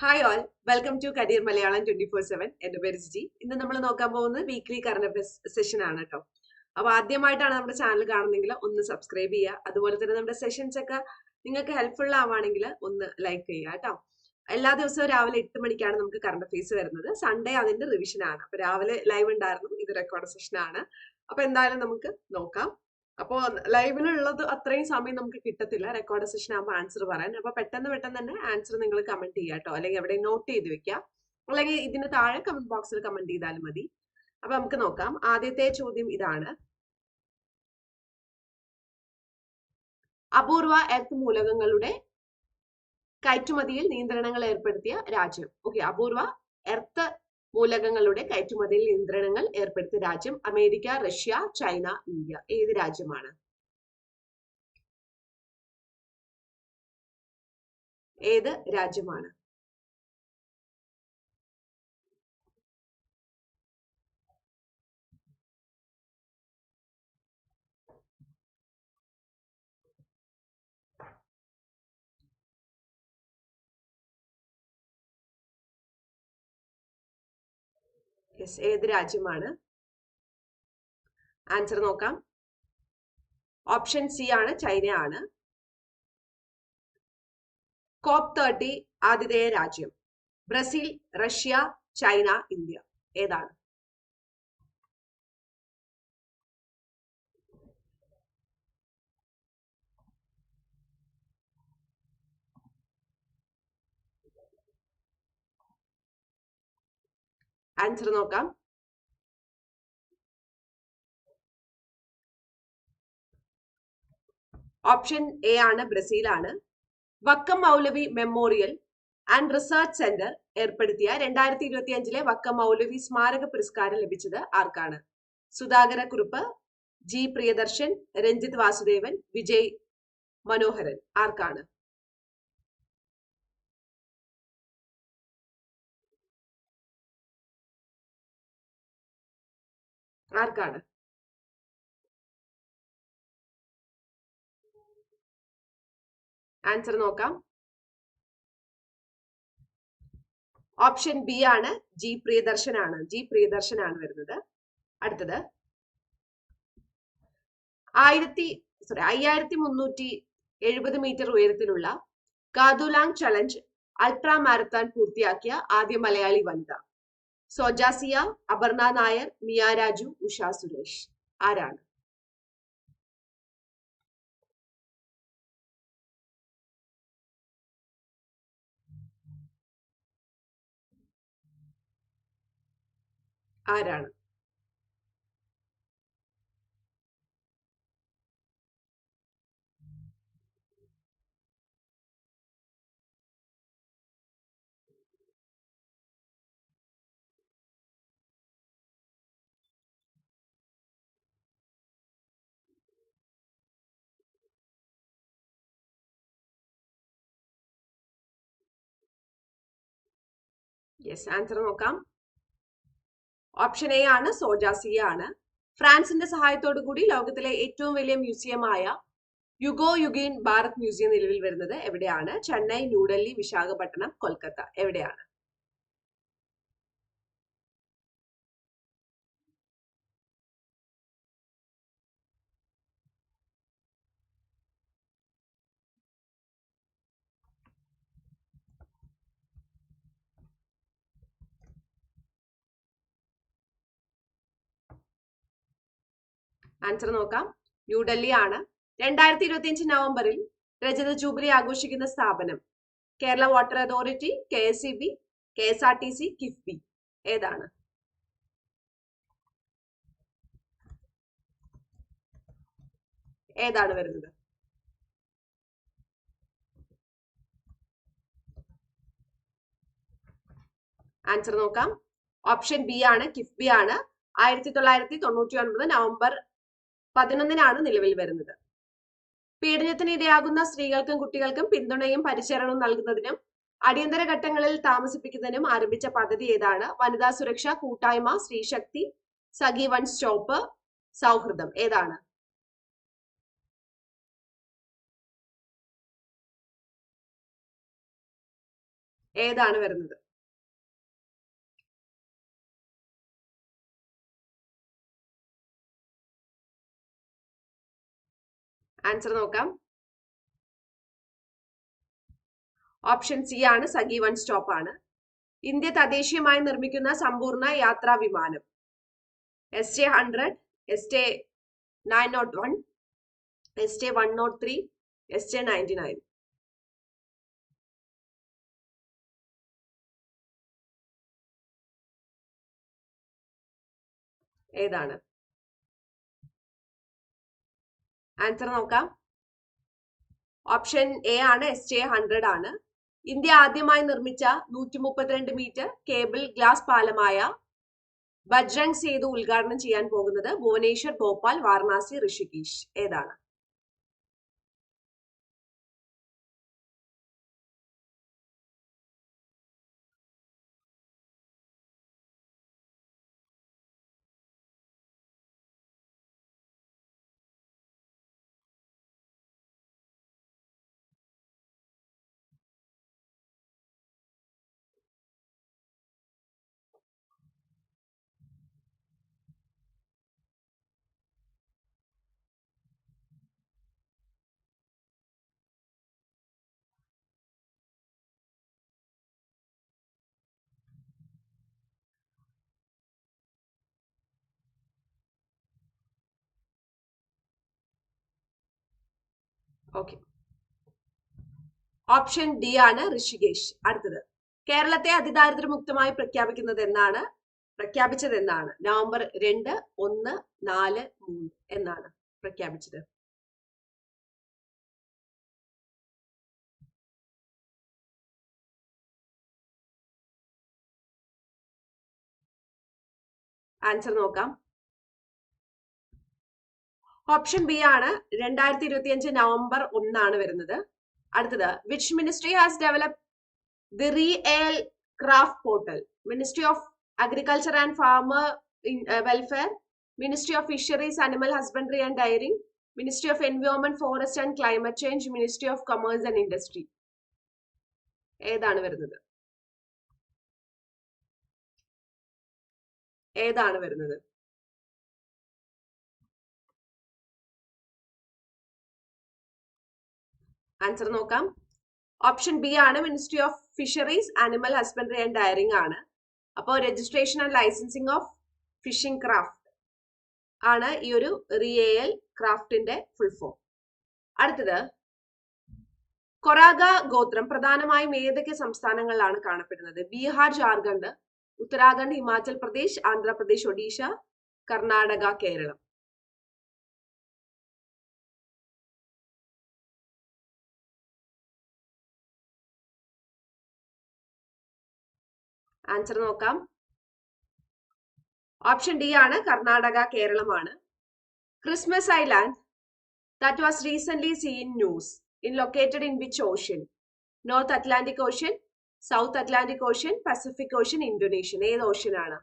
Hi all welcome to career Malayalam twenty four seven എന്റെ പേര് G ഇന്ന് നമ്മൾ നോക്കാൻ പോകുന്നത് വീക്ക്ലി കറണ്ട് അഫയേഴ്സ് സെഷൻ ആണ് കേട്ടോ. അപ്പൊ ആദ്യമായിട്ടാണ് നമ്മുടെ ചാനൽ കാണുന്നെങ്കിൽ ഒന്ന് സബ്സ്ക്രൈബ് ചെയ്യുക. അതുപോലെ തന്നെ നമ്മുടെ സെഷൻസ് ഒക്കെ നിങ്ങൾക്ക് ഹെൽപ്ഫുൾ ആവുകയാണെങ്കിൽ ഒന്ന് ലൈക്ക് ചെയ്യുക കേട്ടോ. എല്ലാ ദിവസവും രാവിലെ എട്ട് മണിക്കാണ് നമുക്ക് കറണ്ട് അഫയേഴ്സ് വരുന്നത്. സൺഡേ അതിന്റെ റിവിഷൻ ആണ്. അപ്പൊ രാവിലെ ലൈവ് ഉണ്ടായിരുന്നു. ഇത് റെക്കോർഡ് സെഷൻ ആണ്. അപ്പൊ എന്തായാലും നമുക്ക് നോക്കാം. അപ്പോൾ ലൈവിലുള്ളത് അത്രയും സമയം നമുക്ക് കിട്ടത്തില്ല. റെക്കോർഡ് സെഷൻ ആകുമ്പോൾ ആൻസർ പറയാൻ. അപ്പൊ പെട്ടെന്ന് പെട്ടെന്ന് തന്നെ ആൻസർ നിങ്ങൾ കമന്റ് ചെയ്യാട്ടോ അല്ലെങ്കിൽ എവിടെ നോട്ട് ചെയ്ത് വെക്കാം. അല്ലെങ്കിൽ ഇതിന് താഴെ കമന്റ് ബോക്സിൽ കമന്റ് ചെയ്താലും മതി. അപ്പൊ നമുക്ക് നോക്കാം. ആദ്യത്തെ ചോദ്യം ഇതാണ്. അപൂർവ എർത്ത് മൂലകങ്ങളുടെ കയറ്റുമതിയിൽ നിയന്ത്രണങ്ങൾ ഏർപ്പെടുത്തിയ രാജ്യം. ഓക്കെ അപൂർവ എർത്ത് മൂലകങ്ങളുടെ കയറ്റുമതിയിൽ നിയന്ത്രണങ്ങൾ ഏർപ്പെടുത്തിയ രാജ്യം അമേരിക്ക റഷ്യ ചൈന ഇന്ത്യ. ഏത് രാജ്യമാണ്? ഏത് രാജ്യമാണ്? യെസ് ഏത് രാജ്യമാണ്? ആൻസർ നോക്കാം. ഓപ്ഷൻ സി ആണ് ചൈന ആണ്. കോപ്പ് തേർട്ടി ആതിഥേയ രാജ്യം. Brazil Russia China India. ഏതാണ്? ആൻസർ നോക്കാം ഓപ്ഷൻ എ ആണ് ബ്രസീലാണ്. Vakkom Maulavi memorial and research centre ഏർപ്പെടുത്തിയ രണ്ടായിരത്തി ഇരുപത്തി അഞ്ചിലെ വക്കം മൗലവി സ്മാരക പുരസ്കാരം ലഭിച്ചത് ആർക്കാണ്? സുധാകര കുറുപ്പ് ജി പ്രിയദർശൻ രഞ്ജിത് വാസുദേവൻ വിജയ് മനോഹരൻ ആർക്കാണ്? ആർക്കാണ്? ആൻസർ നോക്കാം. ഓപ്ഷൻ ബി ആണ് ജി പ്രിയദർശൻ ആണ് ജി പ്രിയദർശൻ ആണ് വരുന്നത്. അടുത്തത്. ആയിരത്തി സോറി അയ്യായിരത്തി മുന്നൂറ്റി എഴുപത് മീറ്റർ ഉയരത്തിലുള്ള കാതുലാങ് ചലഞ്ച് അൾട്രാ മാരത്താൻ പൂർത്തിയാക്കിയ ആദ്യ മലയാളി വനിത. സോജാസിയ അപർണ നായർ മിയ രാജു ഉഷ സുരേഷ്. ആരാണ്? ആരാണ്? യെസ് ആൻസർ നോക്കാം. ഓപ്ഷൻ എ ആണ് സോജാസിയ ആണ്. ഫ്രാൻസിന്റെ സഹായത്തോടു കൂടി ലോകത്തിലെ ഏറ്റവും വലിയ മ്യൂസിയമായ യുഗോ യുഗീൻ ഭാരത് മ്യൂസിയം നിലവിൽ വരുന്നത് എവിടെയാണ്? ചെന്നൈ ന്യൂഡൽഹി വിശാഖപട്ടണം കൊൽക്കത്ത. എവിടെയാണ്? ആൻസർ നോക്കാം. ന്യൂഡൽഹി ആണ്. രണ്ടായിരത്തി ഇരുപത്തി അഞ്ച് നവംബറിൽ രജത ജൂബിലി ആഘോഷിക്കുന്ന സ്ഥാപനം. Kerala water authority K S E B K S R T C KIIFB ഏതാണ്? ഏതാണ് വരുന്നത്? ആൻസർ നോക്കാം. ഓപ്ഷൻ ബി ആണ് കിഫ്ബി ആണ് ആയിരത്തി തൊള്ളായിരത്തി തൊണ്ണൂറ്റി ഒൻപത് നവംബർ പതിനൊന്നിനാണ് നിലവിൽ വരുന്നത്. പീഡനത്തിന് ഇരയാകുന്ന സ്ത്രീകൾക്കും കുട്ടികൾക്കും പിന്തുണയും പരിചരണവും നൽകുന്നതിനും അടിയന്തര ഘട്ടങ്ങളിൽ താമസിപ്പിക്കുന്നതിനും ആരംഭിച്ച പദ്ധതി ഏതാണ്? വനിതാ സുരക്ഷ കൂട്ടായ്മ സ്ത്രീശക്തി സഖി വൺ സ്റ്റോപ്പ് സൗഹൃദം ഏതാണ്? ഏതാണ് വരുന്നത്? ആൻസർ നോക്കാം. ഓപ്ഷൻ സി ആണ് സഖി വൺ സ്റ്റോപ്പ് ആണ്. ഇന്ത്യ തദ്ദേശീയമായി നിർമ്മിക്കുന്ന സമ്പൂർണ യാത്രാ വിമാനം. S J hundred S J nine nought one S J one nought three S J ninety nine ഏതാണ്? ആൻസർ നോക്കാം. ഓപ്ഷൻ എ ആണ് എസ് ജെ ഹൺഡ്രഡ് ആണ്. ഇന്ത്യ ആദ്യമായി നിർമ്മിച്ച നൂറ്റി മുപ്പത്തിരണ്ട് മീറ്റർ കേബിൾ ഗ്ലാസ് പാലമായ ബജ്രംഗ് സേതു ഉദ്ഘാടനം ചെയ്യാൻ പോകുന്നത് ഭുവനേശ്വർ ഭോപ്പാൽ വാരണാസി ഋഷികേശ്. ഏതാണ്? ഓക്കെ ഓപ്ഷൻ ഡി ആണ് ഋഷികേശ്. അടുത്തത്. കേരളത്തെ അതിദാരിദ്ര്യമുക്തമായി പ്രഖ്യാപിക്കുന്നത് എന്നാണ്? പ്രഖ്യാപിച്ചത് എന്നാണ് നവംബർ രണ്ട് ഒന്ന് നാല് മൂന്ന് എന്നാണ് പ്രഖ്യാപിച്ചത്. ആൻസർ നോക്കാം. ഓപ്ഷൻ ബി ആണ് രണ്ടായിരത്തി ഇരുപത്തി അഞ്ച് നവംബർ ഒന്നാണ് വരുന്നത്. അടുത്തത് which ministry has develop the re L craft portal ministry of agriculture and farmer welfare ministry of fisheries animal husbandry and dairying ministry of environment forest and climate change ministry of commerce and industry ഏതാണ് വരുന്നത്? ഏതാണ് വരുന്നത്? Answer നോക്കാം. Option B ആണ് ministry of fisheries animal husbandry and dairying ആണ്. അപ്പോൾ registration and licensing of fishing craft ആണ് ഈ ഒരു റിയൽ ക്രാഫ്റ്റിന്റെ ഫുൾ ഫോം അടുത്തത്. കൊറാഗ ഗോത്രം പ്രധാനമായും ഏതൊക്കെ സംസ്ഥാനങ്ങളിലാണ് കാണപ്പെടുന്നത്? ബീഹാർ ജാർഖണ്ഡ് ഉത്തരാഖണ്ഡ് ഹിമാചൽ പ്രദേശ് ആന്ധ്രാപ്രദേശ് ഒഡീഷ കർണാടക കേരളം. ആൻസർ നോക്കാം. ഓപ്ഷൻ ഡി ആണ് കർണാടക കേരളമാണ്. Christmas island that was recent seen news in located in which ocean north Atlantic ocean south Atlantic ocean Pacific ocean Indonesian ഏത് ഓഷ്യൻ ആണ്?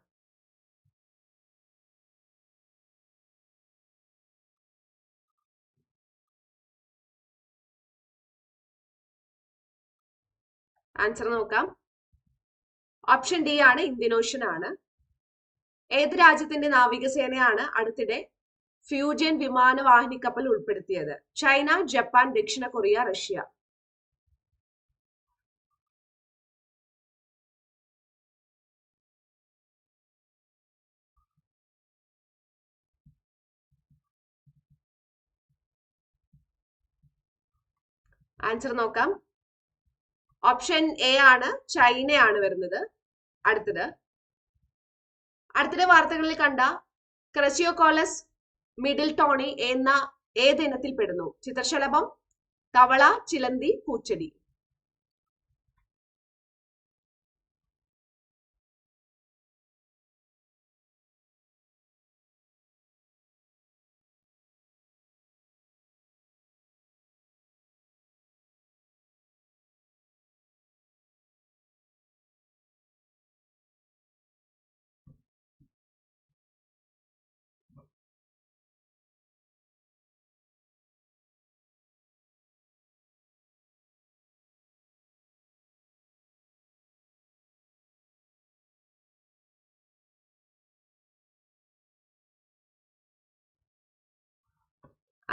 ആൻസർ നോക്കാം. ഓപ്ഷൻ ഡി ആണ് ഇന്ത്യൻ ഓഷ്യൻ ആണ്. ഏത് രാജ്യത്തിന്റെ നാവികസേനയാണ് അടുത്തിടെ ഫ്യൂജിയൻ വിമാനവാഹിനി കപ്പൽ ഉൾപ്പെടുത്തിയത്? ചൈന ജപ്പാൻ ദക്ഷിണ കൊറിയ റഷ്യ. ആൻസർ നോക്കാം. ഓപ്ഷൻ എ ആണ് ചൈനയാണ് വരുന്നത്. അടുത്തത്. അടുത്തിടെ വാർത്തകളിൽ കണ്ട ക്രസിയോകോളസ് മിഡിൽ ടോണി എന്ന ഏത് ഇനത്തിൽ പെടുന്നു. ചിത്രശലഭം തവള ചിലന്തി പൂച്ചെടി.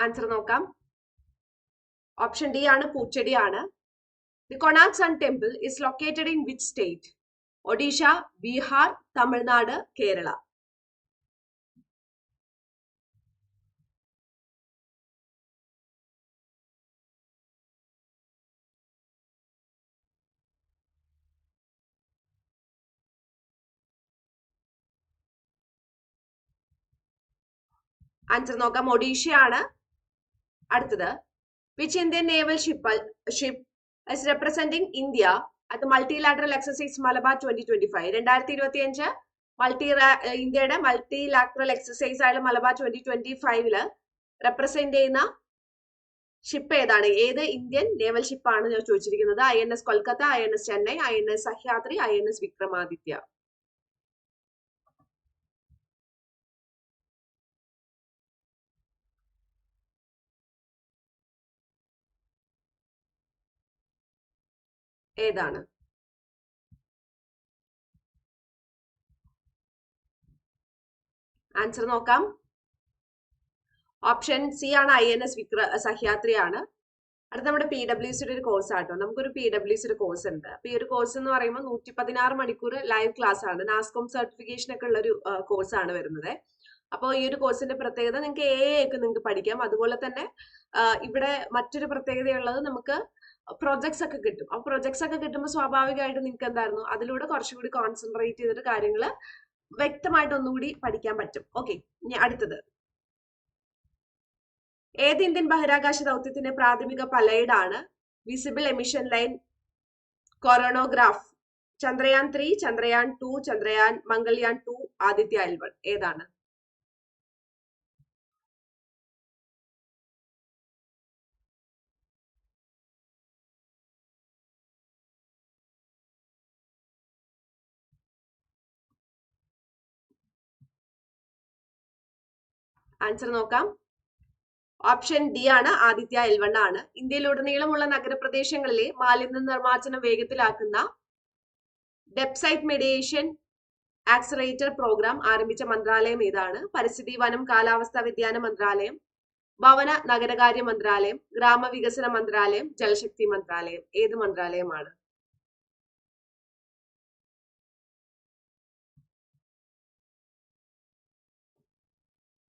ആൻസർ നോക്കാം. ഓപ്ഷൻ ഡി ആണ് പൂച്ചെടിയാണ് the Konark sun temple is located in which state Odisha Bihar Tamil Nadu Kerala answer നോക്കാം. ഒഡീഷയാണ് അടുത്തത്. Which Indian naval ship ship is representing India at multilateral exercise Malabar twenty twenty five രണ്ടായിരത്തി ഇരുപത്തി അഞ്ച് multi ഇന്ത്യയുടെ multilateral exercise ആയ Malabar twenty twenty ഫൈവിൽ represent ചെയ്യുന്ന ഷിപ്പ് ഏതാണ്? ഏത് ഇന്ത്യൻ നേവൽ ഷിപ്പാണ് ഞാൻ ചോദിച്ചിരിക്കുന്നത്? I N S Kolkata I N S Chennai I N S Sahyadri I N S Vikramaditya. ഏതാണ്? ആൻസർ നോക്കാം. ഓപ്ഷൻ സി ആണ് ഐ എൻ എസ് വിക്ര സഹ്യാത്രിയാണ്. അടുത്ത നമ്മുടെ പി ഡബ്ല്യു സിയുടെ ഒരു കോഴ്സ് ആട്ടോ. നമുക്കൊരു പി ഡബ്ല്യു സിയുടെ കോഴ്സ് ഉണ്ട്. അപ്പൊ ഈ ഒരു കോഴ്സ് എന്ന് പറയുമ്പോൾ നൂറ്റി പതിനാറ് മണിക്കൂർ ലൈവ് ക്ലാസ് ആണ്. നാസ്കോം സർട്ടിഫിക്കേഷൻ ഒക്കെ ഉള്ള ഒരു കോഴ്സ് ആണ് വരുന്നത്. അപ്പോൾ ഈ ഒരു കോഴ്സിന്റെ പ്രത്യേകത നിങ്ങൾക്ക് എ ഒക്കെ നിങ്ങൾക്ക് പഠിക്കാം. അതുപോലെ തന്നെ ഇവിടെ മറ്റൊരു പ്രത്യേകതയുള്ളത് നമുക്ക് പ്രൊജക്ട്സ് ഒക്കെ കിട്ടും. ആ പ്രൊജക്ട്സ് ഒക്കെ കിട്ടുമ്പോൾ സ്വാഭാവികമായിട്ട് നിങ്ങൾക്ക് എന്തായിരുന്നു? അതിലൂടെ കുറച്ചുകൂടി കോൺസെൻട്രേറ്റ് ചെയ്തിട്ട് കാര്യങ്ങൾ വ്യക്തമായിട്ട് ഒന്നുകൂടി പഠിക്കാൻ പറ്റും. ഓക്കെ ഇനി അടുത്തത്. ഏത് ഇന്ത്യൻ ബഹിരാകാശ ദൗത്യത്തിന്റെ പ്രാഥമിക പലയിടാണ്? Visible emission line coronagraph Chandrayaan three Chandrayaan two Chandrayaan Mangalyaan two Aditya L one ഏതാണ്? ആൻസർ നോക്കാം. ഓപ്ഷൻ ഡി ആണ് ആദിത്യ എൽവൺ ആണ്. ഇന്ത്യയിലുടനീളമുള്ള നഗരപ്രദേശങ്ങളിലെ മാലിന്യ നിർമ്മാർജനം വേഗത്തിലാക്കുന്ന ഡെപ്സൈറ്റ് മെഡിയേഷൻ ആക്സറേറ്റർ പ്രോഗ്രാം ആരംഭിച്ച മന്ത്രാലയം ഏതാണ്? പരിസ്ഥിതി വനം കാലാവസ്ഥാ വ്യതിയാന മന്ത്രാലയം ഭവന നഗരകാര്യ മന്ത്രാലയം ഗ്രാമവികസന മന്ത്രാലയം ജലശക്തി മന്ത്രാലയം ഏത് മന്ത്രാലയമാണ്?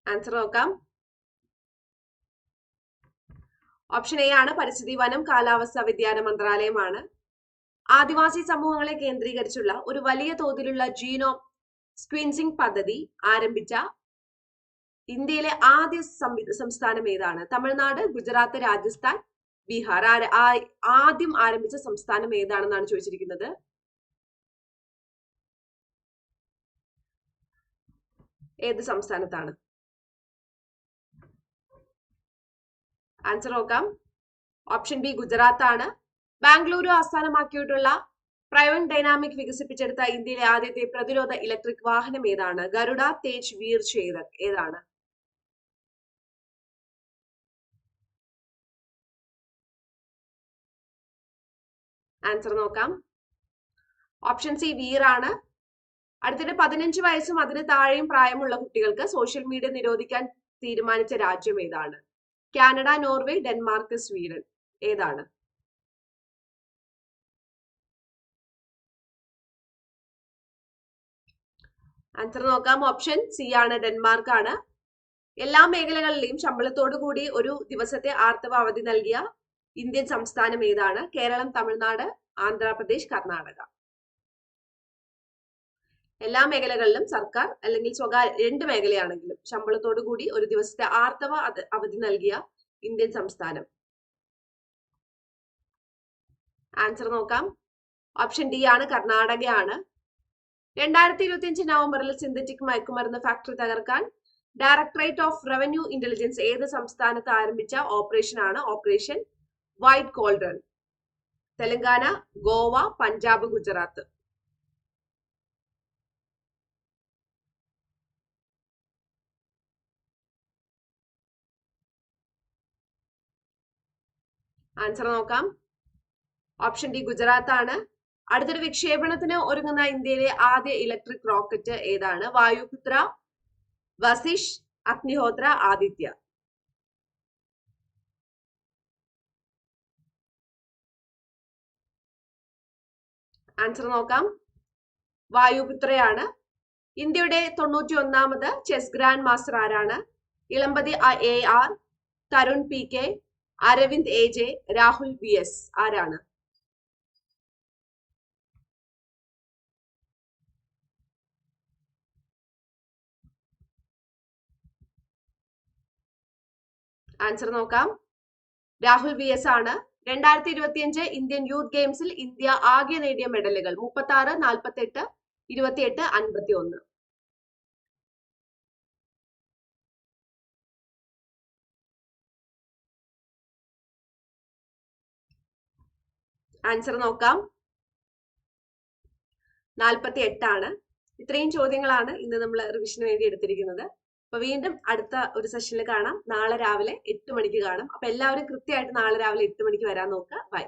ആൻസർ നോക്കാം. ഓപ്ഷൻ എ ആണ് പരിസ്ഥിതി വനം കാലാവസ്ഥാ വ്യതിയാന മന്ത്രാലയമാണ്. ആദിവാസി സമൂഹങ്ങളെ കേന്ദ്രീകരിച്ചുള്ള ഒരു വലിയ തോതിലുള്ള ജീനോ സ്ക്വിൻസിംഗ് പദ്ധതി ആരംഭിച്ച ഇന്ത്യയിലെ ആദ്യ സംസ്ഥാനം ഏതാണ്? തമിഴ്നാട് ഗുജറാത്ത് രാജസ്ഥാൻ ബീഹാർ. ആദ്യം ആരംഭിച്ച സംസ്ഥാനം ഏതാണെന്നാണ് ചോദിച്ചിരിക്കുന്നത്? ഏത് സംസ്ഥാനത്താണ്? ആൻസർ നോക്കാം. ഓപ്ഷൻ ബി ഗുജറാത്ത് ആണ് ബാംഗ്ലൂരു ആസ്ഥാനമാക്കിയിട്ടുള്ള പ്രൈവൻ ഡൈനാമിക് വികസിപ്പിച്ചെടുത്ത ഇന്ത്യയിലെ ആദ്യത്തെ പ്രതിരോധ ഇലക്ട്രിക് വാഹനം ഏതാണ്? ഗരുഡ തേജ് വീർ ചേതക് ഏതാണ്? ആൻസർ നോക്കാം. ഓപ്ഷൻ സി വീർ ആണ് അടുത്തിടെ പതിനഞ്ച് വയസ്സും അതിന് താഴെയും പ്രായമുള്ള കുട്ടികൾക്ക് സോഷ്യൽ മീഡിയ നിരോധിക്കാൻ തീരുമാനിച്ച രാജ്യം ഏതാണ്? Canada Norway Denmark Sweden. ഏതാണ്? ആൻസർ നോക്കാം. ഓപ്ഷൻ സി ആണ് ഡെൻമാർക്ക് ആണ് എല്ലാ മേഖലകളിലെയും ശമ്പളത്തോടു കൂടി ഒരു ദിവസത്തെ ആർത്തവ അവധി നൽകിയ ഇന്ത്യൻ സംസ്ഥാനം ഏതാണ്? കേരളം തമിഴ്നാട് ആന്ധ്രാപ്രദേശ് കർണാടക. എല്ലാ മേഖലകളിലും സർക്കാർ അല്ലെങ്കിൽ സ്വകാര്യ രണ്ട് മേഖലയാണെങ്കിലും ശമ്പളത്തോടു കൂടി ഒരു ദിവസത്തെ ആർത്തവ അവധി നൽകിയ ഇന്ത്യൻ സംസ്ഥാനം. ആൻസർ നോക്കാം. ഓപ്ഷൻ ഡി ആണ് കർണാടകയാണ്. രണ്ടായിരത്തി ഇരുപത്തി അഞ്ച് നവംബറിൽ സിന്തറ്റിക് മയക്കുമരുന്ന് ഫാക്ടറി തകർക്കാൻ ഡയറക്ടറേറ്റ് ഓഫ് റവന്യൂ ഇന്റലിജൻസ് ഏത് സംസ്ഥാനത്ത് ആരംഭിച്ച ഓപ്പറേഷൻ ആണ്? Operation white golden Telangana Goa Punjab Gujarat. Answer നോക്കാം. ഓപ്ഷൻ ഡി ഗുജറാത്ത് ആണ് അടുത്തൊരു വിക്ഷേപണത്തിന് ഒരുങ്ങുന്ന ഇന്ത്യയിലെ ആദ്യ ഇലക്ട്രിക് റോക്കറ്റ് ഏതാണ്? വായുപുത്ര വസിഷ് അഗ്നിഹോത്ര ആദിത്യ. ആൻസർ നോക്കാം. വായുപുത്രയാണ്. ഇന്ത്യയുടെ തൊണ്ണൂറ്റി ഒന്നാമത് ചെസ് ഗ്രാൻഡ് മാസ്റ്റർ ആരാണ്? Ilamparthi A R Tarun P K Aravind A J Rahul V S. ആരാണ്? ആൻസർ നോക്കാം. രാഹുൽ വി എസ് ആണ്. രണ്ടായിരത്തി ഇരുപത്തിയഞ്ച് ഇന്ത്യൻ യൂത്ത് ഗെയിംസിൽ ഇന്ത്യ ആകെ നേടിയ മെഡലുകൾ. മുപ്പത്തി ആറ് നാൽപ്പത്തി എട്ട് ഇരുപത്തിയെട്ട് അൻപത്തി ഒന്ന് ആൻസർ നോക്കാം. നാൽപ്പത്തി എട്ടാണ് ഇത്രയും ചോദ്യങ്ങളാണ് ഇന്ന് നമ്മൾ റിവിഷന് വേണ്ടി എടുത്തിരിക്കുന്നത്. അപ്പൊ വീണ്ടും അടുത്ത ഒരു സെഷനിൽ കാണാം. നാളെ രാവിലെ എട്ട് മണിക്ക് കാണാം. അപ്പൊ എല്ലാവരും കൃത്യമായിട്ട് നാളെ രാവിലെ എട്ട് മണിക്ക് വരാൻ നോക്കുക. ബൈ